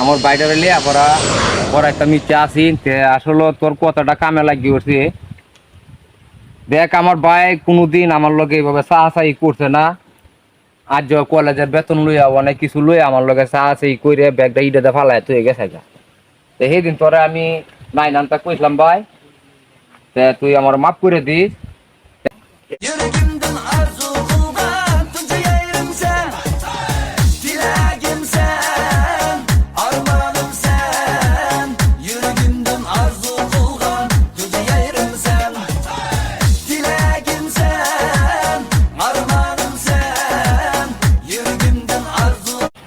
আমার বাইরে পড়া একটা মিথ্যা আছি আসলে তোর কথাটা কামে লাগি উঠছে। দেখ, আমার ভাই কোনোদিন আমার লগে এইভাবে চাহাচাহি করছে না। আজ কলেজের বেতন লইয়া অনেক কিছু লই আমার লগে চাহাচাহি করে ব্যাগটা ইটাতে ফালাই তুই গেছে গা তো সেদিন তোরে আমি নাই নামটা কইছিলাম, ভাই তুই আমার মাফ করে দিস।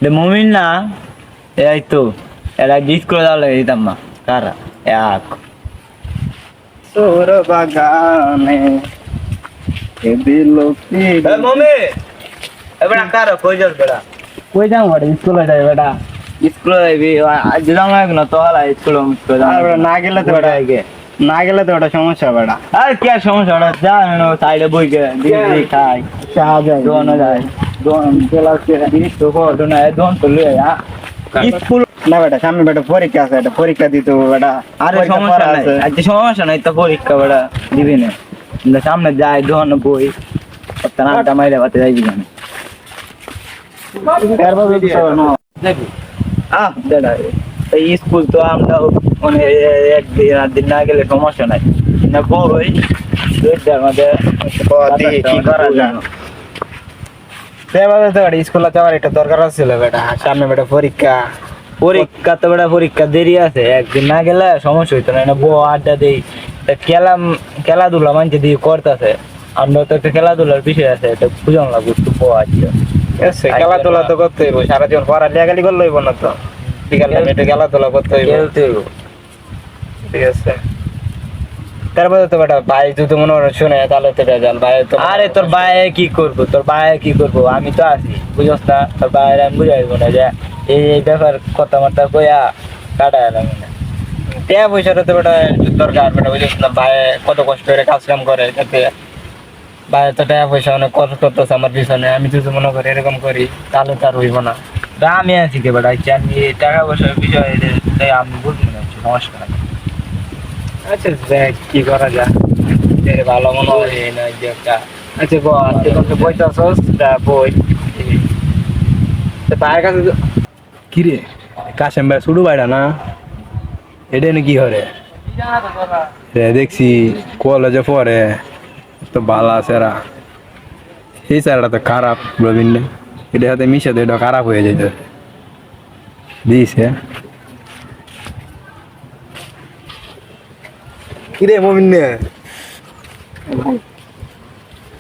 Arzu মমিন না এই তো এরা ডিস করে দাও দিতাম না। কারা? এক। তোর বাগানে দিল কি? মমি! এবার কারা? কই যাস বেড়া কই যাও বড় স্কুলে যাই বেটা। স্কুলে যাবি? আজ যাও না কেন? তো হালা স্কুলে স্কুলে আর বেটা না গেলে তো বেটা না গেলে তো ওটা সমস্যা বেটা। আর কি আর সমস্যা? ওটা যা সাইডে বই দিয়ে খাই। চা যায় যায় দোন ক্লাস জিনিস তো কর না দোন তো লুয়ে আ স্কুল না বেটা সামনে বেটা পরীক্ষা আছে এটা পরীক্ষা দিতে হবে বেটা। আরে সমস্যা নাই। আছে। সমস্যা নাই তো পরীক্ষা বেড়া দিবি না। সামনে যায় দোন বই নামটা বাতে যাইবি না। আহ দাদা এই স্কুল তো আমরা মানে একদিন আর দিন না গেলে সমস্যা নাই। না বই দুইটার তো বেটা স্কুলে যাওয়ার একটা দরকার ছিল বেটা। সামনে বেটা পরীক্ষা। পরীক্ষা তো বেটা পরীক্ষা দেরি আছে। একদিন না গেলে সমস্যা হইতো না। না বউ আড্ডা দেই। তা খেলা খেলাধুলা মানছে দিয়ে করতেছে। আমরা তো একটা খেলাধুলার বিষয় আছে এটা বুঝান লাগবে একটু বউ আছে খেলাধুলা তো করতে হইব সারা জীবন পড়া লেখালি করলে হইব না তো। বিকাল টাইমে একটু খেলাধুলা করতে হইব। খেলতে হইব। ঠিক আছে। বেটা ভাই মনে তাহলে তো আরে, তোর কি করব? তোর কি করব? আমি তো আছি না? তোর আমি বুঝাইবো না যে, এই এই ব্যাপার কথা মাথা কইয়া কাটায় না টাকা পয়সাটা তো বেটা দরকার, বেটা না? কত কষ্ট করে করে তো টাকা পয়সা অনেক কষ্ট করতেছে আমার পিছনে। আমি যদি মনে করি এরকম করি, তাহলে তো আর হইব না। আমি আছি কে বেটা? টাকা পয়সার বিষয়ে আমি বুঝব না নাই আচ্ছা দেখ, কি করা যায়? ভালো মনে হয় না, যে একটা আচ্ছা বল, তুই তো বইতে আসস তা বই। তো কাছে তো- কিরে, কাশেম ভাই শুরু বাইরা না? এটা নাকি হরে? রে, দেখছি কলেজে পড়ে, তো ভালো আছে এরা এই স্যারটা তো খারাপ, রবীন্দ্র। এটার সাথে মিশে তো এটা খারাপ হয়ে যেত দিছে কিরে মমিন নে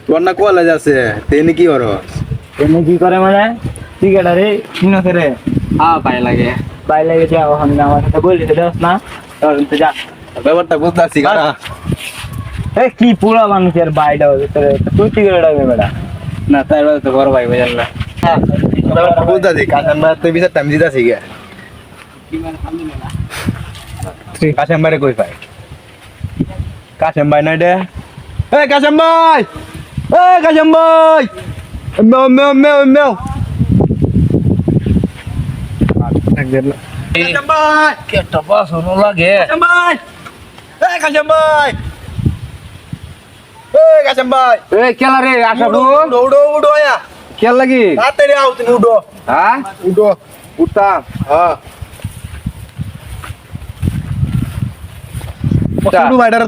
তোর না কলেজ আছে তেনে কি হর এমনি কি করে মানে? ক্রিকেটারে চিহ্ন করে হ্যাঁ ভাই লাগে। বাইরে লেগে যাও আমি আমার সাথে বলি দেখ না। তখন তো যা। ব্যাপারটা বুঝতে পারছি কারা এই কি পুরো মানুষের বাইটা তোরে তুই কি করে ডাকবে বেটা? না তার তো বড় ভাই বুঝলেন না। ব্যাপারটা বুঝতে ভাই? তুই বিচারটা আমি দিতেছি গে। কাশেম ভাই কই পাই কাশেম ভাই নাই দে এই কাশেম ভাই এই কাশেম ভাই মেও মেও মেও মেও কাশেম ভাই একটা বাসন লাগে কাশেম ভাই এই কাশেম ভাই এই কাশেম ভাই এই খেলা রে আশা উডো উডো উডো খেল লাগি তাড়াতাড়ি আও তুমি উডো হ্যাঁ উডো উঠতাম হ্যাঁ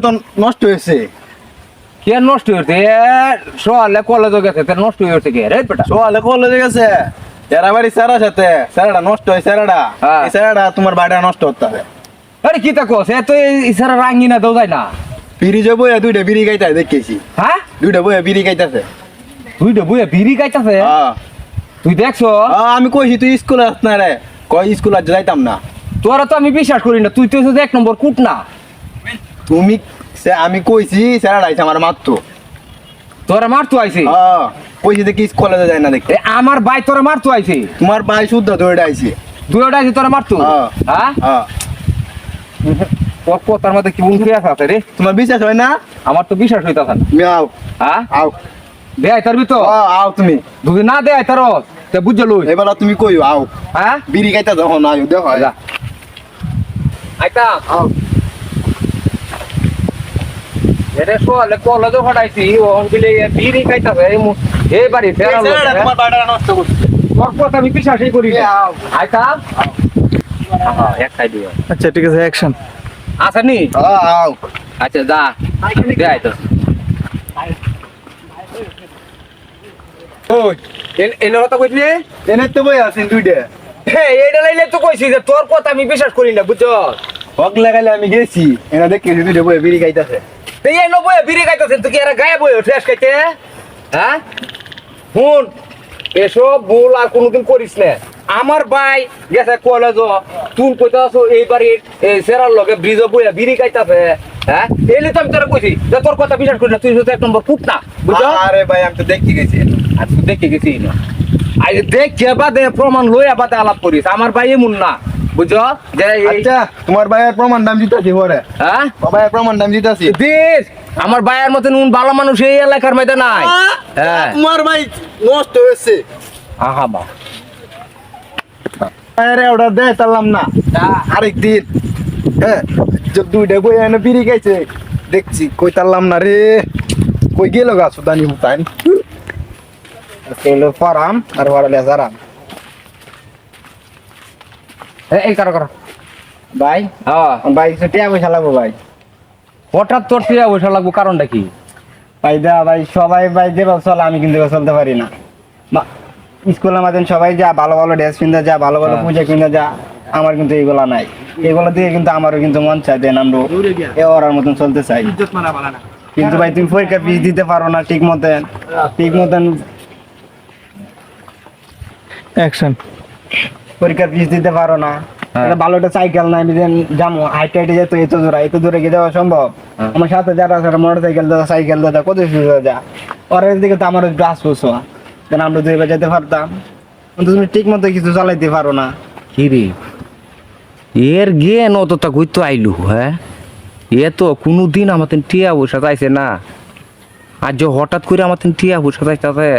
তো নষ্ট হয়েছে। কে নষ্ট হয়েছে? সকালে কলেজ গেছে নষ্ট হয়েছে কে রে বেটা? সোয়ালে কলেজে গেছে। এরা বাড়ি স্যারের সাথে। স্যারেরা নষ্ট হয় হ্যাঁ। এই তোমার বাড়িটা নষ্ট করতে হবে আরে কি তা কস? রাঙ্গি না দাও যায় না। বিড়ি দুইটা বিড়ি গাইতে দেখেছি। হ্যাঁ? দুইটা বইয়া বিড়ি গাইতেছে তো বইয়া বিড়ি গাইতাছে তুই দেখছ? আমি কইছি তুই স্কুলে আস না রে। স্কুল যাইতাম না। তোরা তো আমি বিশ্বাস করি না। তুই তো এক নম্বর কুট না তুমি সে- আমি কইছি স্যারেরা আইছে আমার মাত্র। তোরা মারতো আইছে? কইছি দেখি কলেজে যায় না দেখতে। আমার ভাই তোরা মারতো আইছে? তোমার ভাই শুদ্ধ দুইটা আইছে। দুইটা আইছে তোরা মারতো? হ্যাঁ। তোর কথার মধ্যে কি উনকি আছে রে? তোমার বিশ্বাস হয় না? আমার তো বিশ্বাস হইতাছে না। আও হ্যাঁ আও। দেয় তোর ভিতর। আও, আও তুমি। যদি না দেয় তোর তে বুঝছ লই। এবার তুমি কইও আও। হ্যাঁ বিড়ি খাইতে যখন আয়ো দেখো আইতা আইতা এরে সোয়ালে কলেজ হটাইছি ওহন গিলে বিড়ি খাইতাছে এই মু- এই বাড়ি ফেরা লোক তোমার বাড়িটা নষ্ট করছে। তোর কথা আমি বিশ্বাসই করি না। আইতা? হ্যাঁ এক সাইড আচ্ছা ঠিক আছে অ্যাকশন আছে আচ্ছা যা। দে আইতো কথা তো বই আছেন দুইটা। হে এইটা লাইলে তো কইছি যে তোর কথা আমি বিশ্বাস করি না বুঝছ? হক লাগাইলে আমি গেছি। এনে দেখি দুইটা বই বিড়ি খাইতেছে। তুই এই নবই বিড়ি খাইতেছেন তুই কি এরা গায়ে বই ফ্রেশ খাইতে? হ্যাঁ শুন এসব ভুল আর কোনোদিন করিস না। আমার ভাই গেছে কলেজ তুই কইতাছ এই বাড়ির এই সেরার লগে ব্রিজ বইয়া বিড়ি খাইতাছে হ্যাঁ এলি তো আমি তোরা কইছি যে তোর কথা বিশ্বাস করি না তুই শুধু এক নম্বর কুট না বুঝছ? আরে ভাই আমি তো দেখতে গেছি। আর তুই দেখে গেছি না। বাদে প্রমাণ লইয়া বাদে আলাপ করিস। আমার ভাই এমন না বুঝছ? যে আচ্ছা তোমার ভাইয়ের প্রমাণ দাম পরে হ্যাঁ? ভাইয়ের প্রমাণ দাম দিতেছি দিস আমার ভাইয়ের মতন উন ভালো মানুষ এই এলাকার মধ্যে নাই। হ্যাঁ। তোমার ভাই নষ্ট হয়েছে। আহা বা আরে দেয় না। আরেক দিন হ্যাঁ যে দুইটা বই এনে বিড়ি খাইছে দেখছি কই তারলাম না রে। কই গেল গা সুদানি হুতাইন। হলো ফারাম আর ওয়ারালে জারাম এই কারও কারও। ভাই? হ্যাঁ। ভাই কিছু টিয়া পয়সা লাগবো ভাই। হঠাৎ তোর টিয়া পয়সা লাগবো কারণটা কি? ভাই দা ভাই সবাই ভাই যেভাবে চলে আমি কিন্তু চলতে পারি না। স্কুলের মাঝে সবাই যা ভালো ভালো ড্রেস কিনতে যা ভালো ভালো হ্যাঁ। পূজা কিনতে যা আমার কিন্তু এইগুলা নাই। এগুলো দিয়ে কিন্তু আমারও কিন্তু মন চাই দেন আমরা এ ওরার মতন চলতে চাই। কিন্তু ভাই তুমি পরীক্ষা ফিস দিতে পারো না ঠিক মতন ঠিক মতন অ্যাকশন পরীক্ষার ফিস দিতে পারো না। হ্যাঁ। একটা ভালো একটা সাইকেল নাই আমি যাব হাইটে হাইটে যেত এত দূরে এত দূরে গিয়ে যাওয়া সম্ভব? হ্যাঁ। আমার সাথে যারা আছে মোটর সাইকেল দাদা সাইকেল দাদা কত যা ওর দিকে তো আমার একটু আসব যেন আমরা দুইবার যেতে পারতাম। কিন্তু তুমি ঠিক মতো কিছু চালাইতে পারো না। কি রে? এর জ্ঞান অতটা কইতো আইলু হ্যাঁ? এ তো কোনোদিন আমাদের টিয়া পয়সা চাইছে না। আর যে হঠাৎ করে আমাদের টিয়া পয়সা চাইতেছে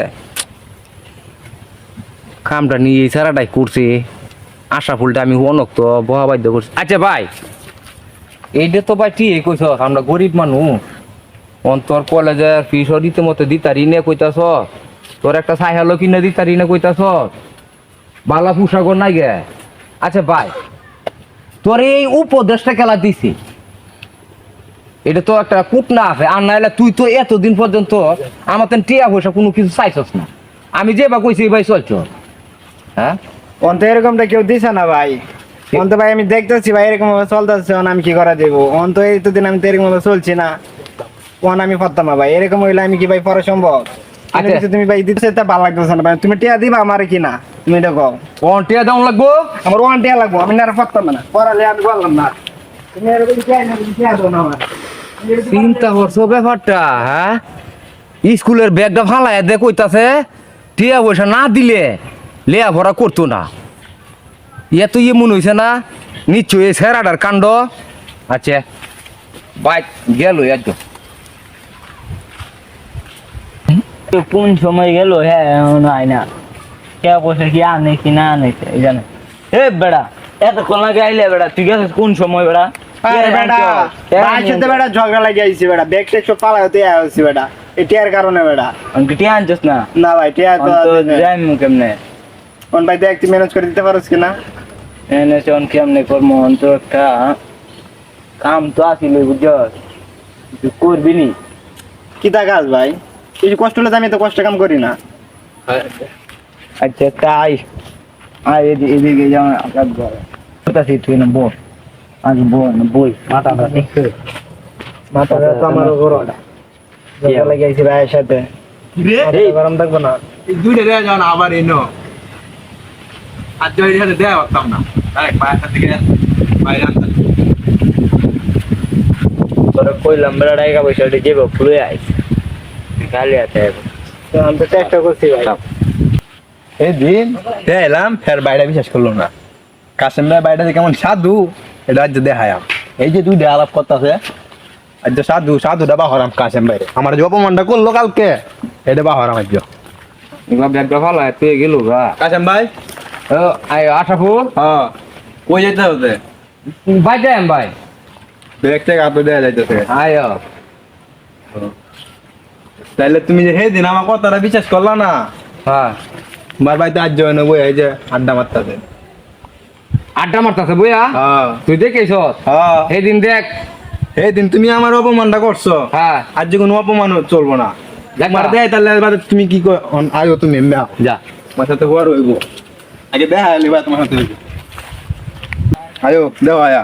কামটা নিয়ে সারাটাই করছে। আশা ফুলটা আমি অনক তো বহা বাধ্য করছি। আচ্ছা ভাই, এইটা তো ভাই ঠিক কইস আমরা গরিব মানুষ। অন্তর কলেজের ফিস দিতে মতো দিতারি নে কইতাস তোর একটা সাইহালো কিনে দিতারি নে কইতাস বালা পোশাকও নাই গে। আচ্ছা ভাই, তোর এই উপদেশটা খেলা দিছি? এটা তো একটা কুটনা আছে, আর নাহলে তুই তো এতদিন পর্যন্ত আমার টিয়া পয়সা কোনো কিছু চাইছস না। আমি যে বা কইছি ভাই চলছ হ্যাঁ? অন্ত এরকমটা কেউ দিছে না ভাই। অন্ত ভাই আমি দেখতেছি ভাই এরকম ভাবে চলতেছে আমি কি করা দেবো? অন্ত এই তো দিন আমি তো এরকম ভাবে চলছি না। কোন আমি পারতাম না ভাই এরকম হইলে আমি কি ভাই পরে সম্ভব? আচ্ছা। তুমি ভাই দিতে তা ভালো লাগতেছে না ভাই। তুমি টিয়া দিবা আমার কি না? তুমি এটা কও। কোন টিয়া দাম লাগবো? আমার ওয়ান টিয়া লাগবো আমি না পারতাম না। পড়ালে আমি বললাম না। তুমি এরকম টিয়া না টিয়া দাও না আমার। চিন্তা করছ ব্যাপারটা হ্যাঁ? স্কুলের ব্যাগটা ফালাই দে কইতাছে টিয়া পয়সা না দিলে লেয়া ভরা করতো না। ইয়ে তো ইয়ে মনে হইছে না নিশ্চয়ই এই সেরাটার কাণ্ড। আচ্ছা বাইক গেল একদম। কোন সময় গেল? হ্যাঁ হয় না। কে বসে কি আনে কি না আনে এই জানে। এ বেড়া এতক্ষণ লাগে আইলে বেড়া তুই গেছিস কোন সময় বেড়া? ঝগড়া লাগে আইছি বেড়া। ব্যাগ টেক সব পালা হতে আইছি বেড়া। এটিয়ার কারণে বেড়া। টিয়া আনছিস না? না ভাই টিয়া তো যাই কেমনে? কোন ভাই দেখ তুই ম্যানেজ করে দিতে পারোস কিনা? এনে চন কেমনে করব অন্ত একটা কাম তো আসিল বুঝছস তুই করবি নি? কি তা কাজ ভাই? কিছু কষ্ট হলে আমি তো কষ্ট কাম করি না। আচ্ছা তাই আয়। এদিকে আপনার ঘরে কোথাছি তুই না বল। আজ বল না বই মাথাটা ঠিক করে মাথা তো আমার ঘর ঝগড়া লাগে আইছি ভাইয়ের সাথে। গরম থাকব না। এই দুইটা দেয়া যাও না আবার এনো। আর জয় রেহাতে দেয়া পারতাম না। ডাইরেক্ট পায়ের থেকে বাইরে আনতাম তোরা কইলাম টাকা পয়সা ফুলে আইস খালি আছে তো আমি তো চেষ্টা করছি ভাই। এই দিন এলাম ফের বাইরে বিশ্বাস করল না। কাশেম ভাই বাইরে যে কেমন সাধু এটা আজ দেখায়াম এই যে দুইটা আলাপ করতেছে আজ যে সাধু সাধুটা বাহরাম কাশেম বাইরে। আমার যে অপমানটা করল কালকে এটা বাহরাম আজ এবার ব্যাগটা ভালো তুই গেল গা। কাশেম ভাই আশাফুল হ্যাঁ কই যেতে হবে? ভাই যাই ভাই। ব্যাগ থেকে আপনি দেওয়া যাইতেছে। আয় তাইলে তুমি যে হে দিন আমার কথাটা বিশ্বাস করলা না? হ্যাঁ। আমার বাড়িতে আজ জয় বই এই যে আড্ডা মারতাছে। আড্ডা মারতাছে বইয়া তুই হ্যাঁ সেদিন দেখ। এই দিন তুমি আমার অপমানটা করছ। হ্যাঁ। আজ যে কোনো অপমান চলবো না। দেখ মার দেয় তাহলে তুমি কি আয়ো তুমি যা। সাথে হওয়ার হইব। আগে দেখা লিবা তোমার আয়ো দেও আয়া।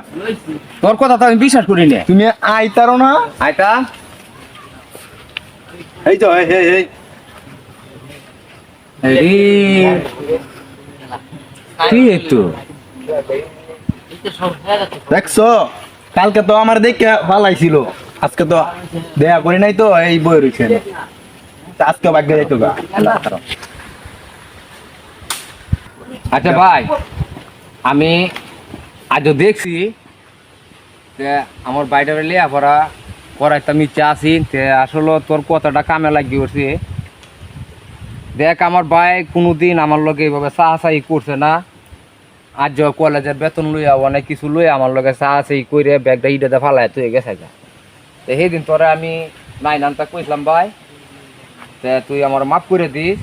তোর কথা তো আমি বিশ্বাস করি না। তুমি আইতারো না? আয়তা এই তো এই এই এই। এই কি একটু দেখছ? কালকে তো আমার দেখে ভালাইছিল। আজকে তো দেয়া করি নাই তো এই বই রয়েছে আজকে ভাগ্যে যাইতো গা। আচ্ছা ভাই আমি আজও দেখছি যে আমার বাইরে লিয়া পড়া পড়াইতে আমি চাষি তে আসলে তোর কতটা কামে লাগিয়ে উঠছে। দেখ আমার ভাই কোনোদিন আমার লগে এইভাবে চাহাচাহি করছে না। আজ যে কলেজের বেতন লইয়া অনেক কিছু লইয়া আমার লগে চাহাচাহি করে ব্যাগটা ইটাতে ফালাই তুই গেছে গা। তো সেইদিন তোরে আমি নাই নামটা কইছিলাম ভাই তে তুই আমার মাফ করে দিস।